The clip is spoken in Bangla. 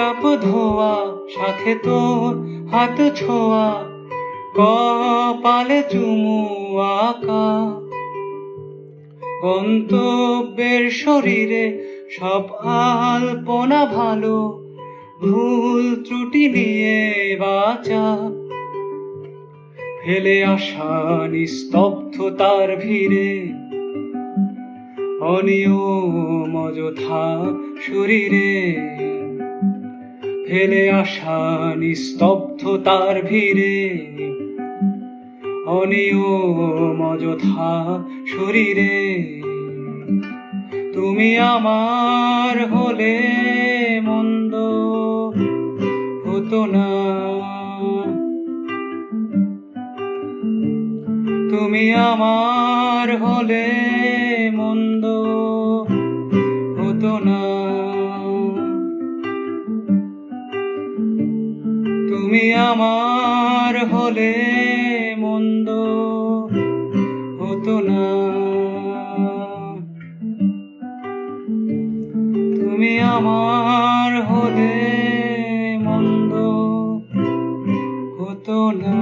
কাপ ধোয়া, সাথে তোর হাত ছোঁয়া, কপালে চুমু আঁকা। গন্তব্যের শরীরে সব আলপনা ভালো, ভুল ত্রুটি নিয়ে বাঁচা। ফেলে আসা নিস্তব্ধতার ভিড়ে, অনিয়ম অযথা শরীরে। ফেলে আসা নিস্তব্ধতার ভিড়ে। অনিয়ম অযথা শরীরে। তুমি আমার হলে মন্দ হতো না। তুমি আমার হলে মন্দ হতো না। তুমি আমার হলে মন্দ হতো না। তুমি আমার হলে মন্দ হতো না।